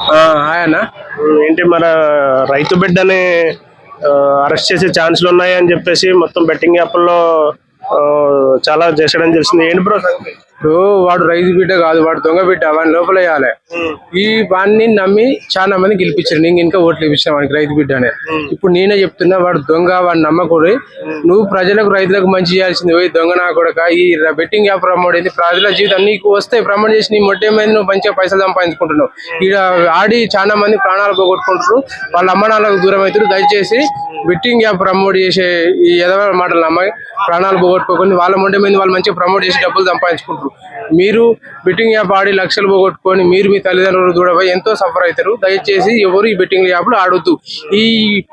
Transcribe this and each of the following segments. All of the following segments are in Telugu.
హాయ్ ఏంటి మన రైతు బిడ్డని అరెస్ట్ చేసే ఛాన్స్లు ఉన్నాయి అని చెప్పేసి మొత్తం బెట్టింగ్ యాప్ల్లో చాలా చేశాడని తెలిసింది. ఏంటి బ్రో? ఇప్పుడు వాడు రైతు బిడ్డ కాదు వాడు దొంగ బిడ్డ వాడిని లోపల వేయాలి ఈ వాడిని నమ్మి చాలా మంది గెలిపించారు. నేను ఇంకా ఓట్లు ఇప్పించిన వాడికి రైతు బిడ్డ అనే ఇప్పుడు నేనే చెప్తున్నా వాడు దొంగ వాడిని నమ్మకూడదు. నువ్వు ప్రజలకు రైతులకు మంచి చేయాల్సింది పోయి దొంగ నా కొడక. ఈ బెట్టింగ్ యాప్ ప్రమోట్ అయింది. ప్రజల జీవితం నీకు వస్తే ప్రమోట్ చేసి నీ మొట్టే మీద నువ్వు మంచిగా పైసలు సంపాదించుకుంటున్నావు. ఇక ఆడి చాలా మంది ప్రాణాలు పోగొట్టుకుంటారు వాళ్ళ అమ్మ నాన్నలకు దూరం అవుతారు దయచేసి బెట్టింగ్ యాప్ ప్రమోట్ చేసే ఈ ఎదవ మాటలు నమ్మాయి. ప్రాణాలు పోగొట్టుకోకుండా. వాళ్ళ మొండె మీద వాళ్ళు మంచిగా ప్రమోట్ చేసి డబ్బులు సంపాదించుకుంటారు మీరు బెట్టింగ్ యాప్ ఆడి లక్షలు పోగొట్టుకొని మీరు మీ తల్లిదండ్రులు దూరపోయి ఎంతో సఫర్ అవుతారు. దయచేసి ఎవరు ఈ బెట్టింగ్ యాప్లు ఆడొద్దు. ఈ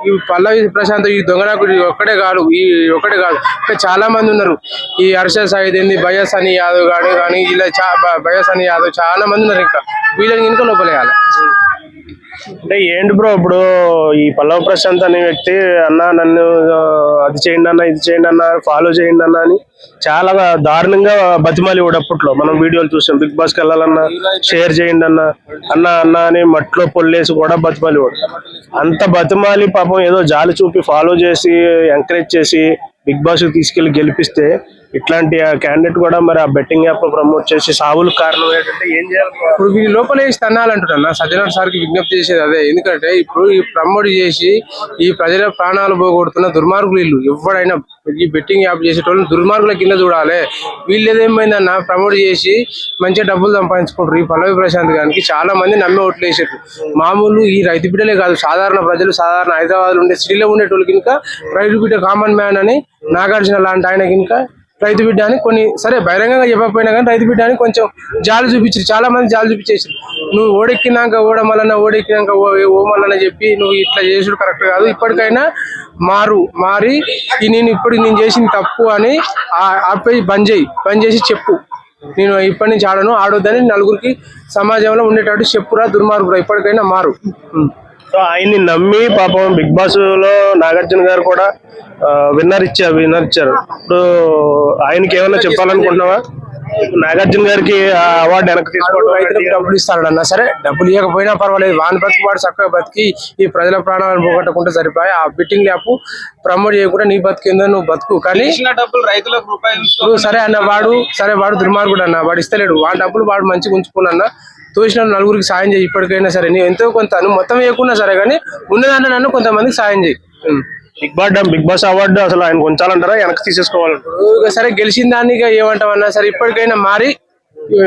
ఈ పల్లవి ప్రశాంత్ ఈ దొంగనాకు ఒక్కడే కాదు ఈ ఒక్కడే కాదు. ఇంకా చాలా మంది ఉన్నారు. ఈ హర్ష సాయిద్ ఏంది బయస్ అని యాదవ్ కానీ కానీ ఇలా చా బయస్ అని యాదవ్ చాలా మంది ఉన్నారు ఇంకా. వీళ్ళని ఇంకా లోపలేయాలి. అంటే ఏంటి బ్రో ఇప్పుడు ఈ పల్లవ ప్రశాంత్ అనే వ్యక్తి అన్న నన్ను అది చేయండి అన్న ఇది చేయండి అన్న ఫాలో చేయండి అన్న అని చాలా దారుణంగా బతిమాలి కూడా అప్పట్లో. మనం వీడియోలు చూసాం బిగ్ బాస్కి వెళ్ళాలన్నా షేర్ చేయండి అన్న అన్న అన్న అని మట్లో పొల్లేసి కూడా బతిమాలి అంత బతిమాలి పాపం ఏదో జాలి చూపి ఫాలో చేసి ఎంకరేజ్ చేసి బిగ్ బాస్ తీసుకెళ్ళి గెలిపిస్తే ఇట్లాంటి క్యాండిడేట్ కూడా మరి ఆ బెట్టింగ్ యాప్ ప్రమోట్ చేసి సావులు కారణం ఏంటంటే ఏం చేయాలి? ఇప్పుడు వీళ్ళు లోపల వేసి తన్నాలంటున్నా సజ్జనార్ సార్కి విజ్ఞప్తి చేసేది అదే. ఎందుకంటే ఇప్పుడు ఈ ప్రమోట్ చేసి ఈ ప్రజల ప్రాణాలు పోగొడుతున్న దుర్మార్గులు వీళ్ళు. ఎవడైనా ఈ బెట్టింగ్ యాప్ చేసేటోళ్ళు దుర్మార్గుల కింద చూడాలి. వీళ్ళు ఏదేమైందన్న ప్రమోట్ చేసి మంచిగా డబ్బులు సంపాదించుకుంటారు. ఈ పల్లవి ప్రశాంత్ గారికి చాలా మంది నమ్మి ఓట్లు వేసారు మామూలు ఈ రైతు బిడ్డలే కాదు. సాధారణ ప్రజలు సాధారణ హైదరాబాద్ ఉండే సిటీలో ఉండేటోళ్ళకి ఇంకా రైతు బిడ్డ కామన్ మ్యాన్ అని నాగార్జున లాంటి ఆయనకి ఇంకా రైతు బిడ్డ అని కొన్ని సరే బహిరంగంగా చెప్పకపోయినా కానీ రైతు బిడ్డ అని కొంచెం జాలు చూపించారు. చాలా మంది జాలు చూపించేసారు నువ్వు ఓడెక్కినాక ఓడమల్లన ఓడెక్కినాక ఓ చెప్పి నువ్వు ఇట్లా చేసుడు కరెక్ట్ కాదు. ఇప్పటికైనా మారు మారి నేను ఇప్పుడు నేను చేసింది తప్పు అని ఆ- ఆపేసి బంద్ చేయి. బంద్ చేసి చెప్పు. నేను ఇప్పటి నుంచి ఆడను ఆడొద్దని నలుగురికి సమాజంలో ఉండేటట్టు చెప్పురా దుర్మార్గురా. ఇప్పటికైనా మారు. సో ఆయన్ని నమ్మి పాపం బిగ్ బాస్లో నాగార్జున గారు కూడా విన్నర్ ఇచ్చారు విన్నర్ ఇచ్చారు. ఇప్పుడు ఆయనకి ఏమైనా చెప్పాలనుకుంటున్నావా? నాగార్జున గారికి ఆ అవార్డు వెనక్కి తీసుకోవడం రైతులకు డబ్బులు ఇస్తాడన్న సరే డబ్బులు ఇవ్వకపోయినా పర్వాలేదు. వాని బతికి వాడు చక్కగా బతికి ఈ ప్రజల ప్రాణాలను పోగొట్టకుండా సరిపోయి ఆ బిట్టింగ్ యాప్ ప్రమోట్ చేయకుండా నీ బతికిందో నువ్వు బతుకు కానీ డబ్బులు రైతులకు సరే అన్న వాడు సరే వాడు దుర్మార్గుడు అన్న వాడు ఇస్తలేడు. వాడి డబ్బులు వాడు మంచిగా ఉంచుకున్నా తోచిన నలుగురికి సాయం చేయి ఇప్పటికైనా సరే. నీ ఎంతో కొంత నువ్వు మొత్తం వేయకున్నా సరే కానీ ఉన్నదాన్ని నన్ను కొంతమందికి సాయం చేయి. Big boss big boss award అసలు ఆయన ఉంచాలంటారా వెనక్కి తీసేసుకోవాలంటారా? సరే గెలిచిన దాన్ని ఏమంటామన్నా సరే ఇప్పటికైనా మారి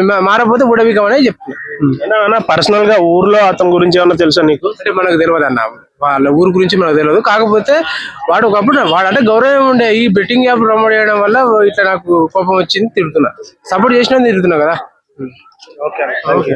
మా- మారకపోతే బుడబికమనే చెప్తున్నా. పర్సనల్గా ఊర్లో అతని గురించి ఏమన్నా తెలుసా నీకు? అంటే మనకు తెలియదు అన్న. వాళ్ళ ఊరు గురించి మనకు తెలియదు. కాకపోతే వాడు ఒకప్పుడు వాడు అంటే గౌరవం ఉండే. ఈ బెట్టింగ్ యాప్ ప్రమోట్ చేయడం వల్ల ఇట్లా నాకు కోపం వచ్చింది తిడుతున్నా. సపోర్ట్ చేసినా తిడుతున్నా కదా. Okay okay